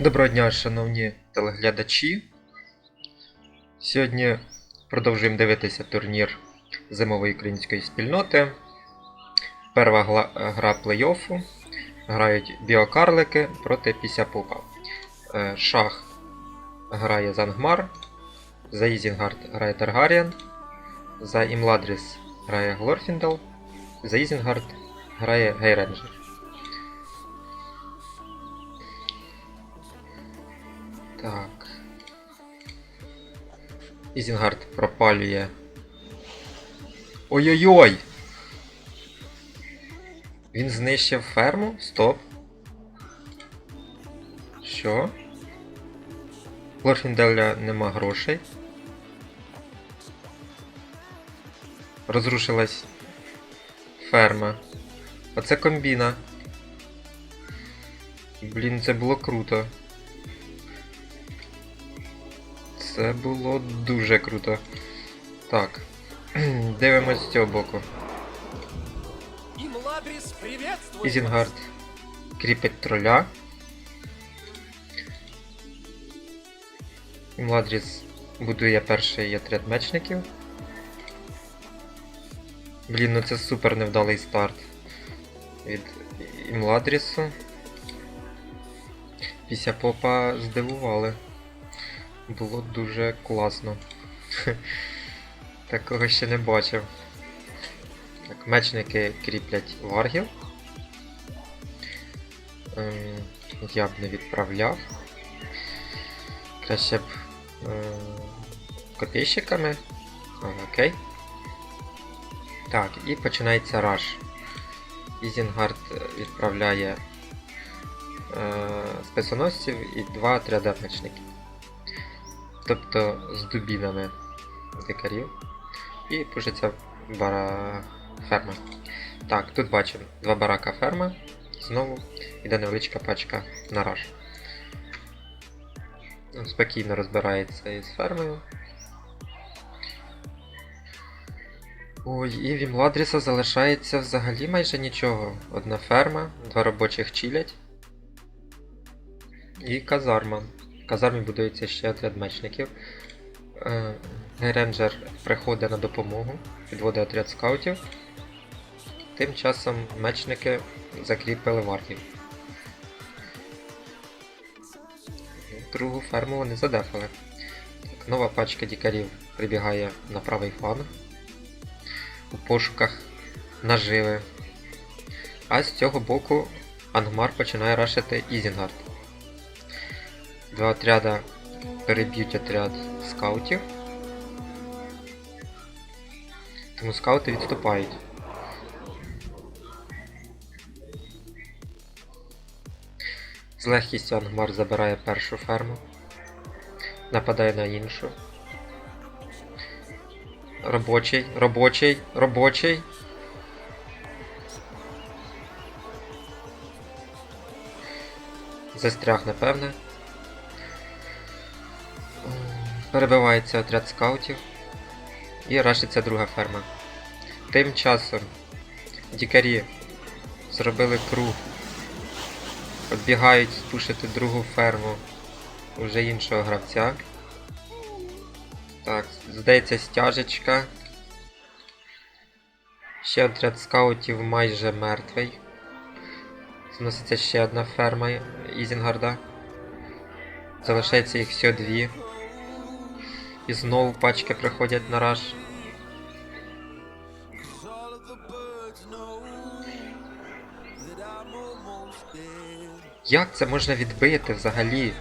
Доброго дня, шановні телеглядачі. Сьогодні продовжуємо дивитися турнір зимової української спільноти. Перша гра плей-оффу. Грають біокарлики проти Пісяпупа. Е, Шах грає Зангмар. За Ізінгард грає Таргаріан. За Імладріс грає Глорфіндал. За Ізінгард грає Гейренджер. Так. Ізінгард пропалює. Ой-ой-ой! Він знищив ферму? Стоп. Що? Глорфінделя нема грошей. Розрушилась ферма. Оце комбіна. Блін, це було круто. Це було дуже круто. Так. Дивимось з цього боку. Ізінгард кріпить троля. Младріс будує перший отряд мечників. Блін, ну це супер невдалий старт від Імладрісу. Після попа здивували. Було дуже класно. Такого ще не бачив. Так, мечники кріплять варгів. Ем, я б не відправляв. Краще б е, копійщиками. Окей. Так, і починається раш. Ізінгард е, відправляє е, списоносців і два отряда мечників. Тобто з дубінами дикарів. І пишеться бара ферма. Так, тут бачимо два барака ферма. Знову йде невеличка пачка на раш. Ну, Спокійно розбирається із фермою. Ой, і в Імладріса залишається взагалі майже нічого. Одна ферма, два робочих чилять. І казарма. Казармі будується ще отряд мечників. Е, приходить на допомогу, підводить отряд скаутів. Тим часом мечники закріпили варгів. Другу ферму вони задефали. Так, нова пачка дікарів прибігає на правий фланг у пошуках наживи. А з цього боку Ангмар починає рашити Ізінгард. Два отряда переб'ють отряд скаутів. Тому скаути відступають. З легкістю Ангмар забирає першу ферму, нападає на іншу. Робочий, робочий, робочий. Застряг, напевне. Перебивається отряд скаутів. І рашиться друга ферма. Тим часом дікарі зробили круг. Оббігають спушити другу ферму уже іншого гравця. Так, здається стяжечка. Ще отряд скаутів майже мертвий. Зноситься ще одна ферма Ізінгарда. Залишається їх всього дві. І знову пачки приходять на раш. Як це можна відбити взагалі?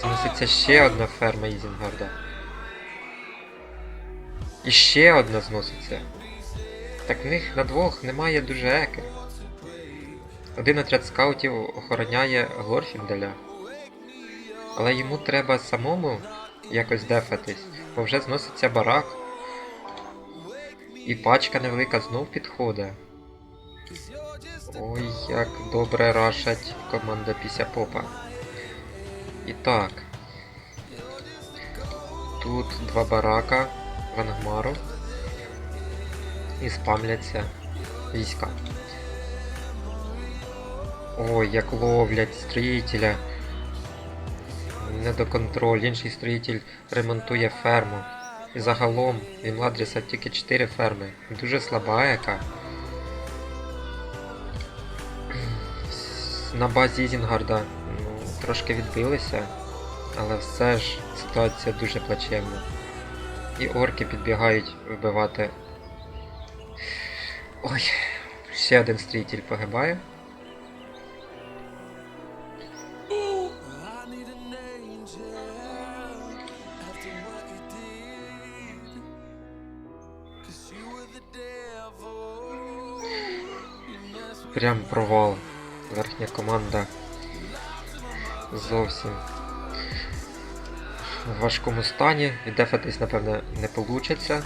Зноситься ще одна ферма Ізінгарда. І ще одна зноситься. Так в них на двох немає дуже еки. Один отряд скаутів охороняє Глорфінделя. Але йому треба самому якось дефатись, бо вже зноситься барак. І пачка невелика знов підходить. Ой, як добре рашать команда після попа. І так. Тут два барака в Ангмару. І спамляться війська. Ой, як ловлять строїтеля. Не до контроль. Інший строїтель ремонтує ферму. І загалом в Імладріса тільки 4 ферми. Дуже слаба яка. На базі Ізінгарда ну, трошки відбилися, але все ж ситуація дуже плачевна. І орки підбігають вбивати. Ой, ще один стрітіль погибає. Прям провал. Верхня команда зовсім в важкому стані. Віддефатись, напевне, не вийде.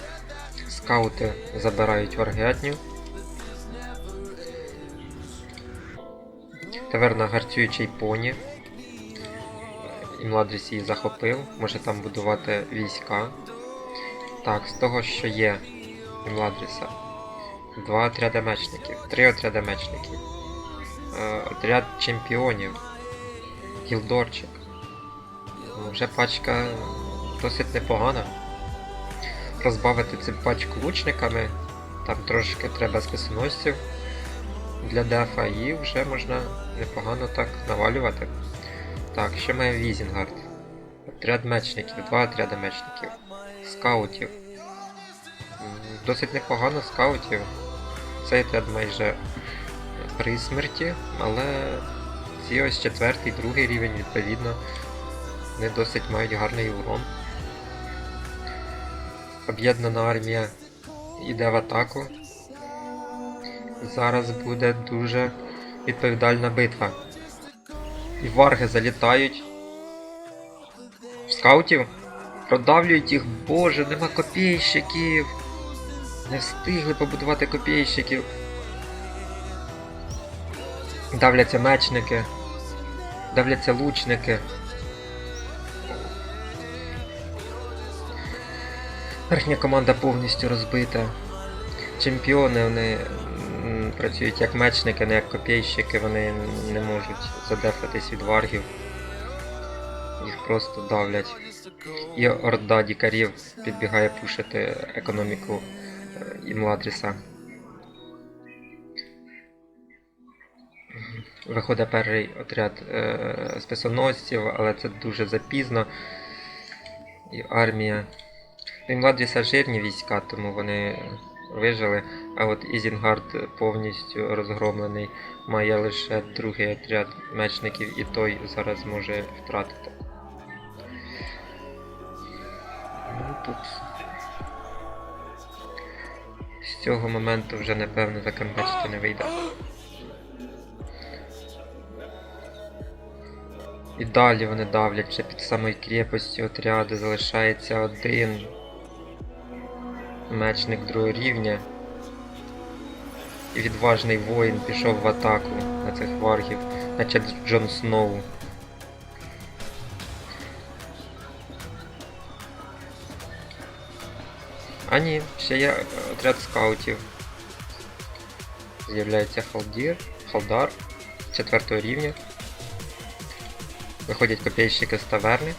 Скаути забирають варгетню. Таверна гарцюючий поні. І Младріс її захопив. Може там будувати війська. Так, з того, що є у Младріса. Два отряди мечників, три отряди мечників. Е, отряд чемпіонів. Гілдорчик. Ну, Вже пачка досить непогана. Розбавити цю пачку лучниками. Там трошки треба списоносців для дефа і вже можна непогано так навалювати. Так, що має Візінгард? Отряд мечників, два отряди мечників. Скаутів. Досить непогано скаутів. Цей отряд майже при смерті, але ці ось четвертий, другий рівень, відповідно, вони досить мають гарний урон. Об'єднана армія йде в атаку. Зараз буде дуже відповідальна битва. І варги залітають. Скаутів. Продавлюють їх, боже, нема копійщиків. Не встигли побудувати копійщиків. Давляться мечники. Давляться лучники. Верхня команда повністю розбита. Чемпіони вони працюють як мечники, не як копійщики, вони не можуть задефатись від варгів. Їх просто давлять. І орда дікарів підбігає пушити економіку е, Імладріса. Виходить перший отряд е, списоносців, але це дуже запізно. І армія. Імладріса жирні війська, тому вони вижили. А от Ізінгард повністю розгромлений, має лише другий отряд мечників, і той зараз може втратити. Ну тут. З цього моменту вже напевно закамбачити не вийде. І далі вони давлять ще під самою крепостю отряду залишається один мечник другого рівня. І відважний воїн пішов в атаку на цих варгів, наче Джон Сноу. А ні, ще є отряд скаутів. З'являється Халдір, Халдар четвертого рівня. Виходять копійщики з таверни.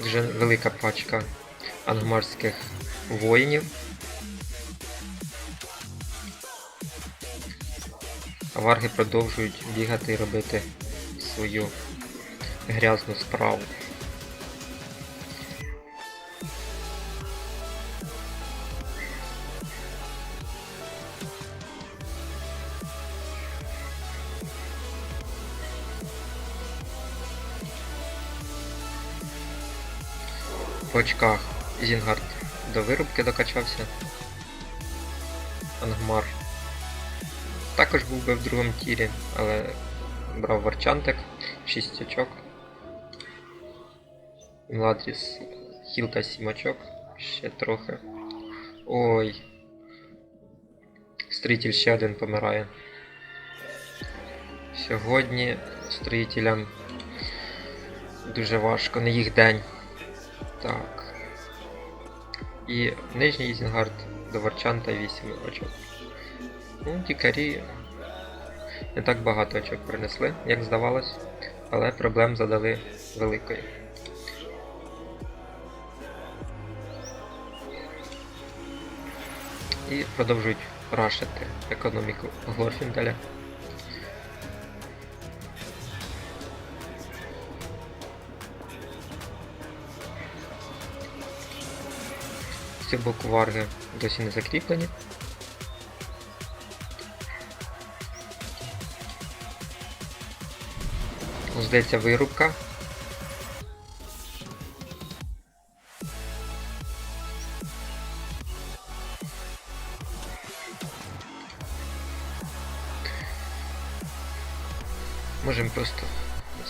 Вже велика пачка ангмарських воїнів. Варги продовжують бігати і робити свою грязну справу. В очках Зінгард до вирубки докачався. Ангмар також був би в другому тірі, але брав варчантик, 6 очок. Младріс хілка 7 очок, ще трохи. Ой. Строїтель ще один помирає. Сьогодні строїтелям дуже важко, не їх день. Так. І нижній Ізінгард до Варчанта 8 очок. Ну, дікарі не так багато очок принесли, як здавалось, але проблем задали великої. І продовжують рашити економіку Глорфінделя. З цього боку варги досі не закріплені. Здається, вирубка. Можемо просто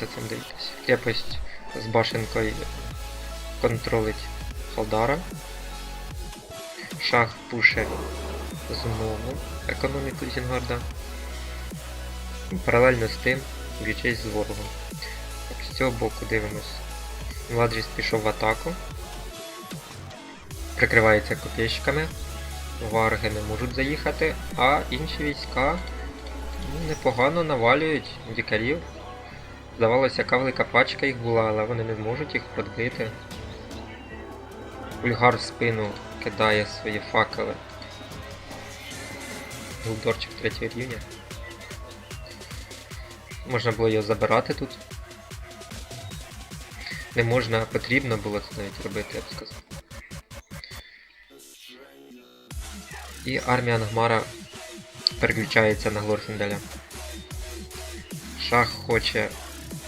за цим дивитися. Крепость з башенкою контролить Халдара. Шах пуше знову економіку Зінгарда. Паралельно з тим б'ючись з ворогом. Цього боку дивимось. Младріс пішов в атаку. Прикривається копійщиками. Варги не можуть заїхати, а інші війська ну, непогано навалюють дікарів. Здавалося, яка велика пачка їх була, але вони не зможуть їх продбити. Ульгар в спину кидає свої факели. Гулдорчик третього рівня. Можна було його забирати тут. Не можна, а потрібно було це навіть робити, я б сказав. І армія Ангмара переключається на Глорфінделя. Шах хоче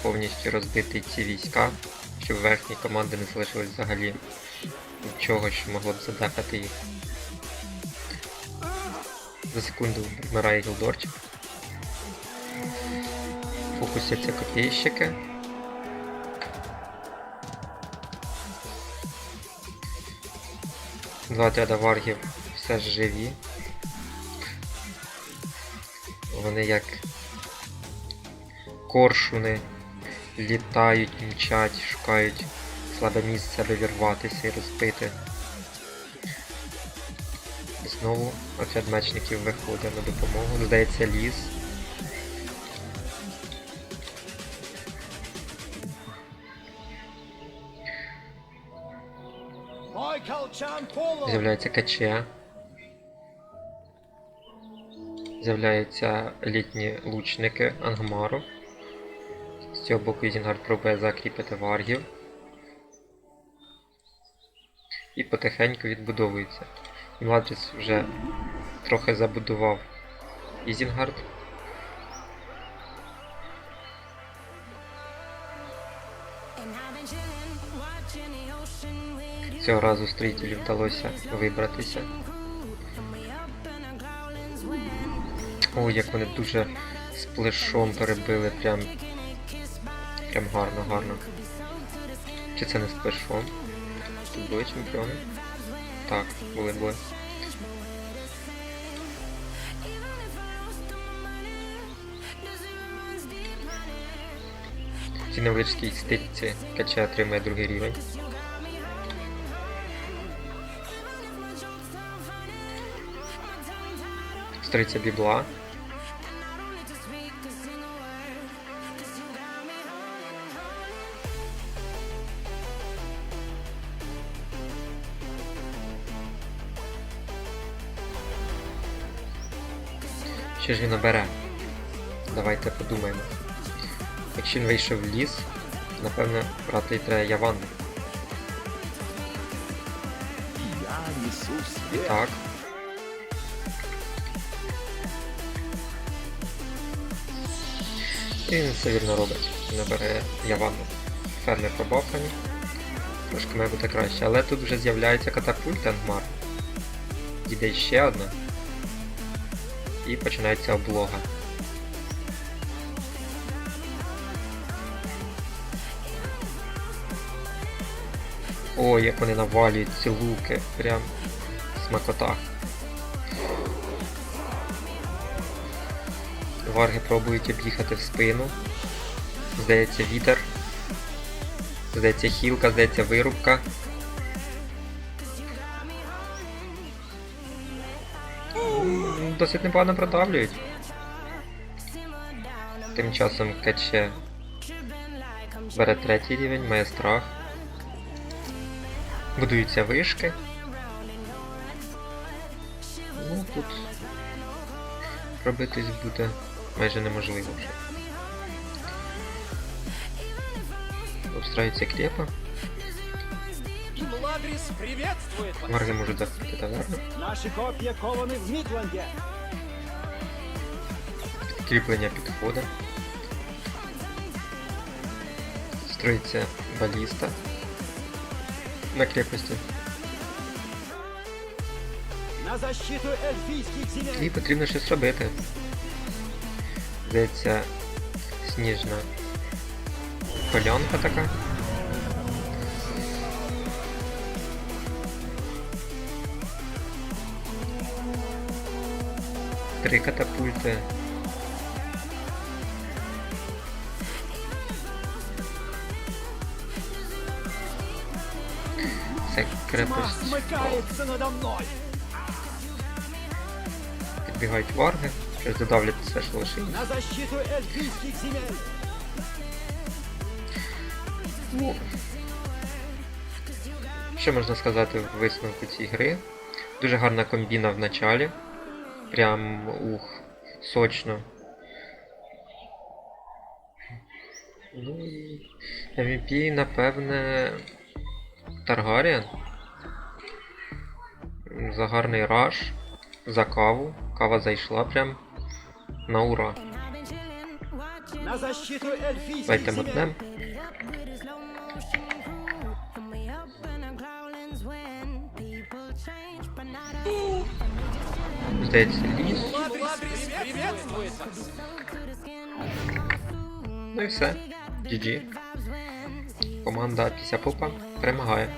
повністю розбити ці війська, щоб верхні команди не залишилось взагалі нічого, що могло б задефати їх. За секунду вмирає Гілдорчик. Фокусяться копійщики. Два отряда варгів все ж живі. Вони як коршуни літають, мчать, шукають слабе місце, аби вірватися і розбити. Знову отряд мечників виходить на допомогу. Здається, ліс. З'являється КЧ. З'являються літні лучники Ангмару. З цього боку Ізінгард пробує закріпити варгів. І потихеньку відбудовується. Младріс вже трохи забудував Ізінгард. Цього разу строїтелю вдалося вибратися. Ой, як вони дуже з плешом перебили, прям. Прям гарно, гарно. Чи це не з плешом? Тут були чемпіони? Так, були були. В цій невеличкій стильці кача отримає другий рівень. Стриця бібла. Що ж він обере? Давайте подумаємо. Якщо він вийшов в ліс, напевне, брати треба Яван. Так. І він все вірно робить. Він бере Явану. Фермер побафані. Трошки має бути краще. Але тут вже з'являється катапульт Ангмар. Йде ще одна. І починається облога. Ой, як вони навалюють ці луки. Прям смакота. Варги пробують об'їхати в спину. Здається вітер. Здається хілка, здається вирубка. Досить непогано продавлюють. Тим часом кече бере третій рівень, має страх. Будуються вишки. Ну тут робитись буде майже неможливо вже. Обстраюється приветствует вас! Марги можуть захопити таверну. Наши копья кованы в Мидланде! Кріплення підходить. Строїться баліста на крепості. На защиту эльфийских земель! І потрібно щось робити. Здається, сніжна пальонка така. Три катапульти. Це крепость. Підбігають варги, щось додавлять все, лишилось. На защиту эльфийских земель! Ну, що можна сказати в висновку цієї гри? Дуже гарна комбіна в началі. Прям ух, сочно. Ну і MVP, напевне, Таргаріан. За гарний раш, за каву. Кава зайшла прям на ура. На защиту эльфийских Давайте мотнем. Здається, ліс. Ну і все. GG. Команда Піся Попа перемагає.